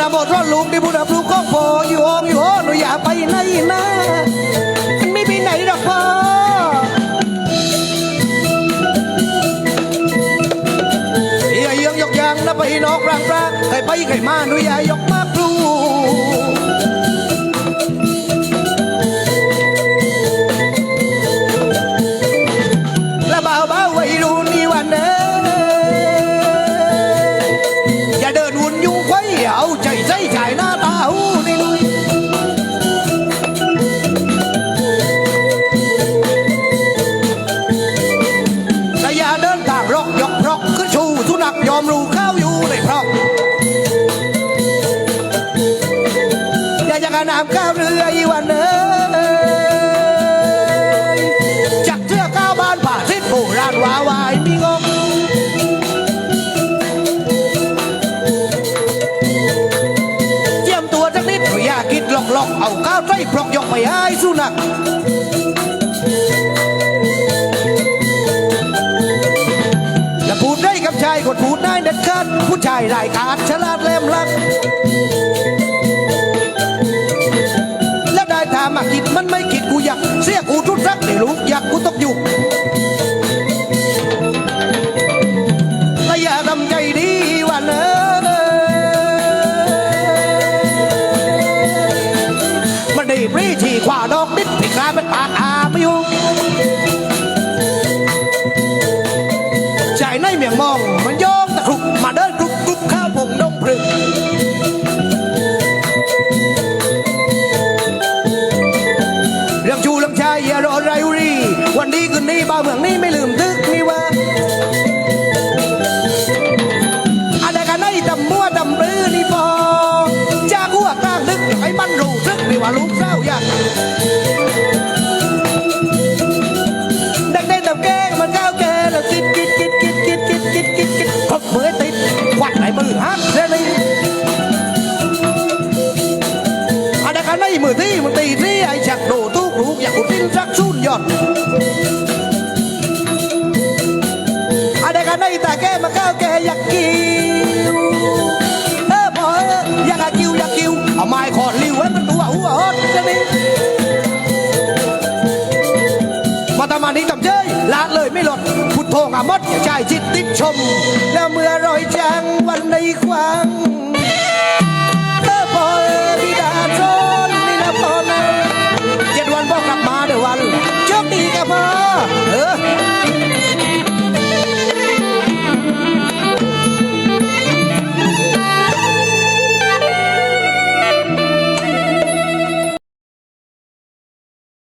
ร้อดลูกที่บุญรับลูกของพ่ออยู่ห้องอยู่ห้องหนูอย่าไปไหนนะมันไม่ไปไหนหรอกพ่ออย่าเยืองยกยางนะไปนอกรางปราใครไปใครมาหนูอย่ายกมากลูก นักยอมรู้ข้าวอยู่ในพรอกอย่าจะกระนำข้าวเรืออีวันเอ้ยจักเสื้อก้าวบ้านผ่าสิ้นโบราณวาวายมีงงเจียมตัวสักนิดอย่าคิดหลอกหลอกๆเอาก้าวไส้ปลอกยกไปให้สุนัขายเด็ดขาดผู้ชายไร้ขาดฉลาดแหลมลัก มือติดควัดไหนมือฮักเรื่องนี้อะไรกันไอ้มือที่มันตีที่ไอ้ฉักโดทุกลูกอยากกุดิ้นสักชุนยอดอะไรกันไอ้ตาแกมาก้าวแกอยากกิวเออพออยากกิวอยากกิวเอาไม้ขอดลิวให้มันตัวหัวฮอดจะนี่มาตามานี้ทำเจ้ยลาดเลยไม่หลดพุท โธงามดชายจิตติดชม แล้วเมื่อรอยจางวันในควังเออพอเออบิดา